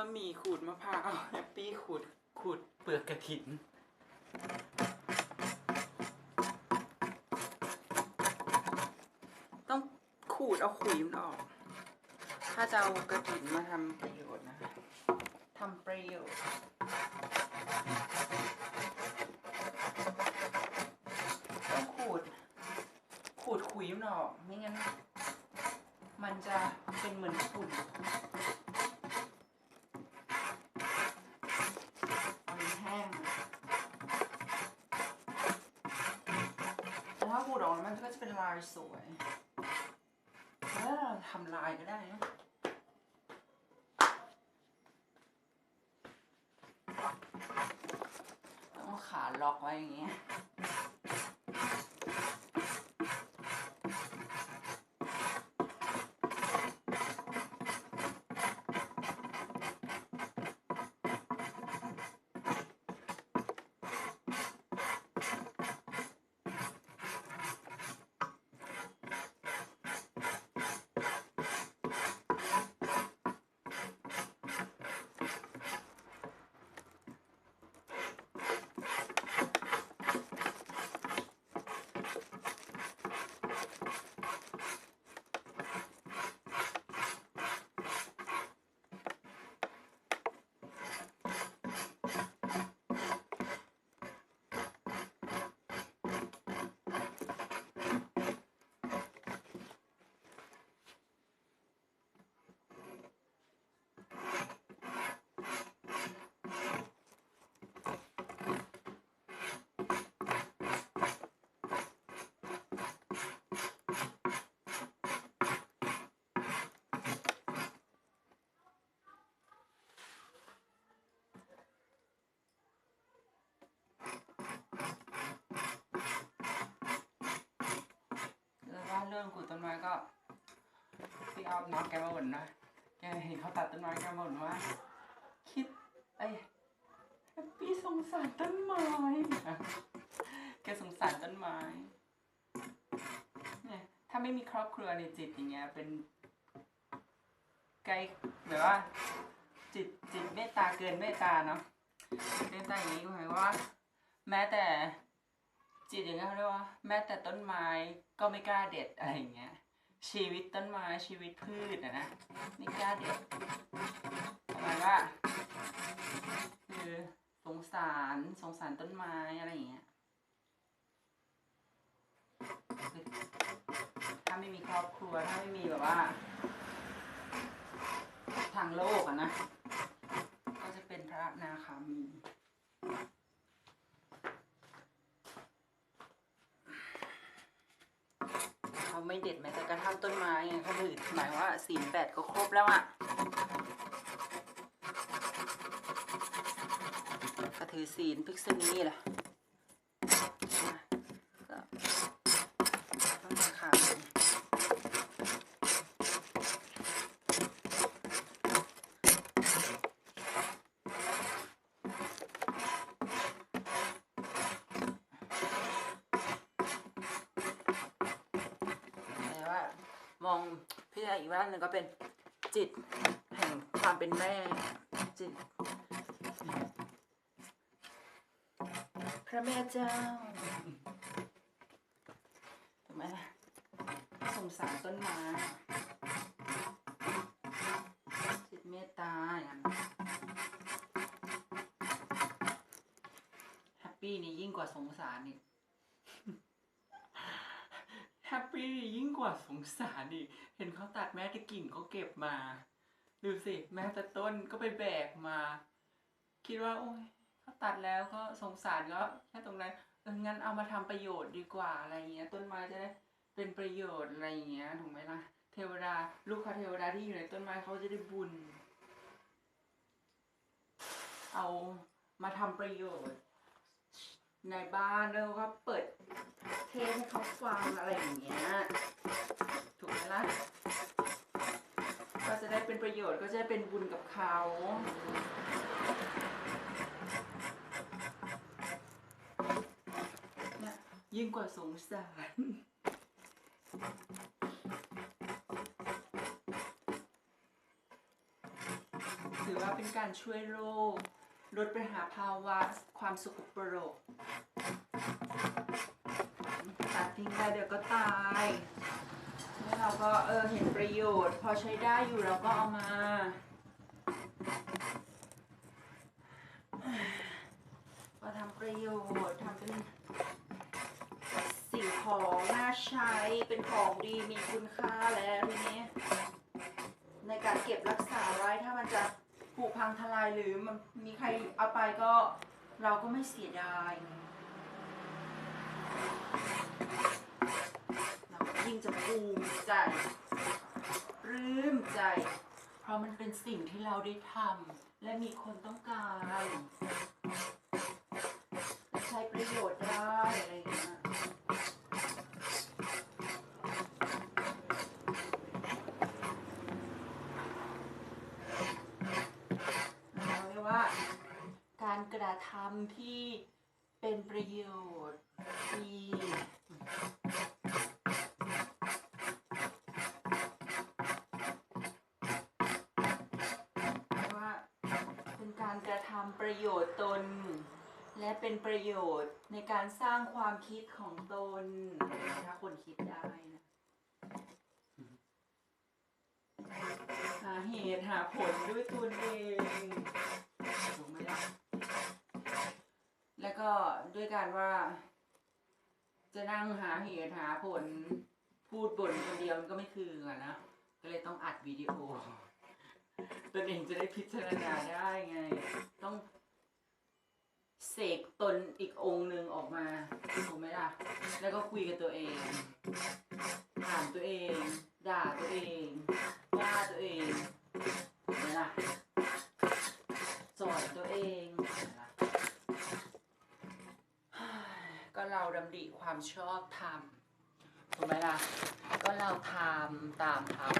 มามีขูดมะพร้าวแฮปปี้ขูดขูดเปลือกกระถิน ต้องขูดเอาขุยมันออก ถ้าจะเอากระถินมาทำประโยชน์นะทำประโยชน์ต้องขูด ขูดขุยมันออก ไม่งั้น มันจะเป็นเหมือนฝุ่นเอามันแห้งแล้วถ้าขูดออกแล้ว มันก็จะเป็นลายสวยแล้วเราทำลายก็ได้นะต้องเอาขาล็อกไว้อย่างเงี้ย รื่องขูดต้นไม้ก็พี่ออฟเนาะแกมาบ่นนะแกเห็นเขาตัดต้นไม้แกบ่นว่าคิดไอ้แฮปปี้สงสารต้นไม้นะแกสงสารต้นไม้เนี่ยถ้าไม่มีครอบครัวในจิตอย่างเงี้ยเป็นไกลแบบว่า จิตจิตเมตตาเกินเมตตาเนาะเมตตาอย่างนี้ก็หมายว่า แม้แต่จิตอย่างเงี้ยเขาเรียกว่า แม้แต่ต้นไม้ ก็ไม่กล้าเด็ดอะไรอย่างเงี้ย ชีวิตต้นไม้ชีวิตพืชอะนะไม่กล้าเด็ดประมาณว่าคือสงสารสงสารต้นไม้อะไรอย่างเงี้ยถ้าไม่มีครอบครัวถ้าไม่มีแบบว่า ทางโลกอะนะ ก็จะเป็นพระนาคามี เขา ไม่เด็ดแม้แต่กระทั่งต้นไม้ไงเขาถือหมายว่าสีแปดก็ครบแล้วอะก็ถือศีลพิกษุนีแหละก็ต้องมาข่าวนี้แต่ว่ามองพี่ชาย อีกด้านหนึ่งก็เป็นจิตแห่งความเป็นแม่จิต พระแม่เจ้าถูกไหมสงสารต้นไม้จิตเมตตาอย่างนั้นแฮปปี้นี่ยิ่งกว่าสงสารอีก แฮ ปี้ยิ่งกว่าสงสารอีกเห็นเขาตัดแม้แต่กิ่งเขาเก็บมา ดูสิ แม้แต่ต้นก็ไปแบกมา คิดว่า โอ้ยเขาตัดแล้วก็สงสารก็แค่ตรงนั้นเอองั้นเอามาทำประโยชน์ดีกว่าอะไรเงี้ย ต้นไม้จะได้เป็นประโยชน์อะไรเงี้ยถูกไหมล่ะ เทวดา ลูกค้าเทวดาที่อยู่ในต้นไม้เขาจะได้บุญ เอามาทำประโยชน์ ในบ้านแล้วก็เปิดเทศให้เขาฟังอะไรอย่างเงี้ยถูกไหมล่ะก็จะได้เป็นประโยชน์ก็จะได้เป็นบุญกับเขาเนี่ยยิ่งกว่าสงสารถือว่าเป็นการช่วยโลกลดปัญหาภาวะความสกปรกตัด ทิ้งไปเดี๋ยวก็ตายแล้วเราก็เออเห็นประโยชน์ พอใช้ได้อยู่เราก็เอามา ก็ทำประโยชน์ทำเป็นสิ่งของน่าใช้เป็นของดีมีคุณค่าแล้วทีนี้ ในการเก็บรักษาไว้ถ้ามันจะผุพังทลายหรือมันมีใครเอาไปก็เราก็ไม่เสียดาย เรายิ่งจะภูมิใจปลื้มใจ เพราะมันเป็นสิ่งที่เราได้ทำและมีคนต้องการและใช้ประโยชน์ได้อะไรอย่างเงี้ยเราเรียกว่า การกระทำที่เป็นประโยชน์ ดีว่าเป็นการกระทำประโยชน์ตน และเป็นประโยชน์ในการสร้างความคิดของตน ถ้าคนคิดได้นะหาเหตุหาผลด้วยตนเองถูกไหมล่ะแล้วก็ด้วยการว่า จะนั่งหาเหตุหาผล พูดบ่นคนเดียวมันก็ไม่คืออะนะ ก็เลยต้องอัดวิดีโอตนเองจะได้พิจารณาได้ไง ต้องเสกตนอีกองค์หนึ่งออกมาถูกไหมล่ะ แล้วก็คุยกับตัวเอง ถามตัวเอง ด่าตัวเอง ว่าตัวเองเห็นไหมล่ะสอนตัวเองเห็นไหมล่ะก็เราดำริ ความชอบทำถูกไหมล่ะ ก็เราทำตามทำ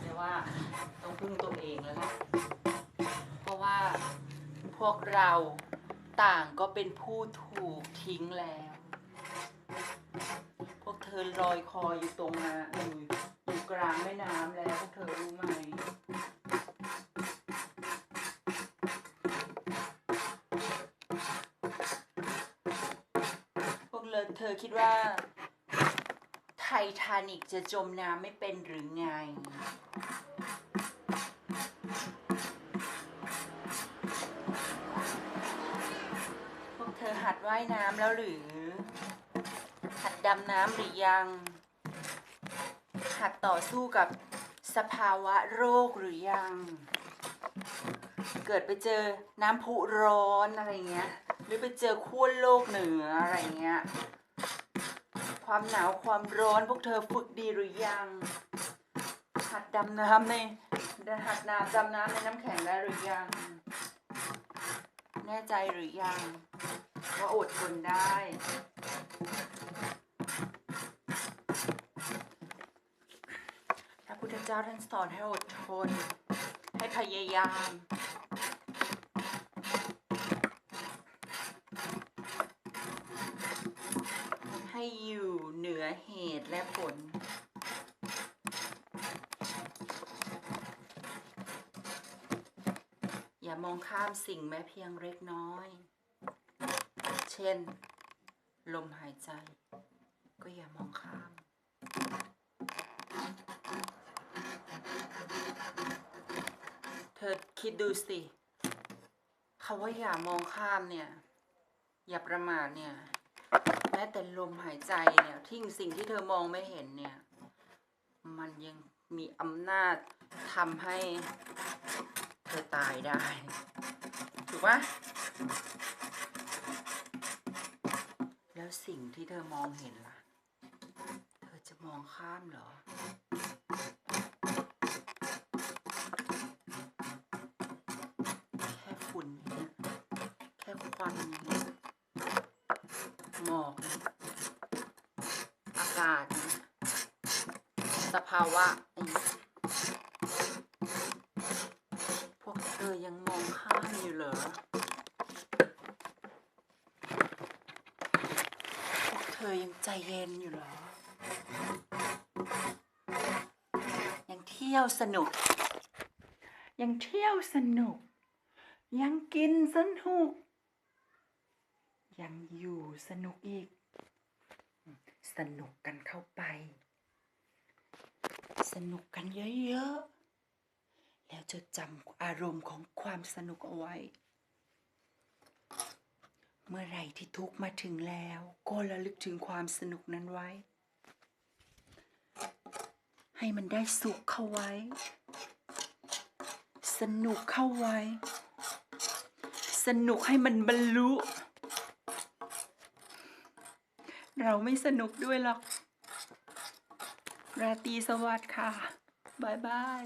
เรียกว่าต้องพึ่งตัวเองแล้วล่ะเพราะว่าพวกเราต่างก็เป็นผู้ถูกทิ้งแล้ว พวกเธอลอยคออยู่ตรงน้ำอยู่อยู่กลางแม่น้ำแล้วพวกเธอรู้ไหม เลเธอคิดว่าไททานิกจะจมน้ำไม่เป็นหรือไง พวกเธอหัดว่ายน้ำแล้วหรือ หัดดำน้ำหรือยัง หัดต่อสู้กับสภาวะโรคหรือยัง เกิดไปเจอน้ำพุร้อนอะไรเงี้ย หรือไปเจอขั้วโลกเหนืออะไรเงี้ย ความหนาวความร้อนพวกเธอฝึกดีหรือยัง หัดดำน้ำในหัดน้ำดำน้ำในน้ำแข็งได้หรือยัง แน่ใจหรือยัง ว่าอดทนได้ พระพุทธเจ้าท่านสอนให้อดทน ให้พยายาม ให้ อยู่เหนือเหตุและผล อย่ามองข้ามสิ่งแม้เพียงเล็กน้อย เช่น ลมหายใจ ก็อย่ามองข้ามเธอคิดดูสิคาว่าอย่ามองข้ามเนี่ย อย่าประมาทเนี่ย ม้แต่ลมหายใจเนี่ยทิ้งสิ่งที่เธอมองไม่เห็นเนี่ย มันยังมีอำนาจทำให้เธอตายได้ ถูกปะแล้วสิ่งที่เธอมองเห็นล่ะ เธอจะมองข้ามเหรอาวะเนี่ยพวกเธอยังมองข้ามอยู่เหรอ พวกเธอยังใจเย็นอยู่เหรอ ยังเทียบยวสนุก ยังเที่ยวสนุก ยังกินสนุก ยังอยู่สนุกอีก สนุกกันเข้าไป สนุกกันเยอะๆ แล้วจะจำอารมณ์ของความสนุกเอาไว้ เมื่อไรที่ทุกมาถึงแล้ว ก็ระลึกถึงความสนุกนั้นไว้ ให้มันได้สุขเข้าไว้ สนุกเข้าไว้ สนุกให้มันบรรลุ เราไม่สนุกด้วยหรอก ราตรีสวัสดิ์ค่ะบายบาย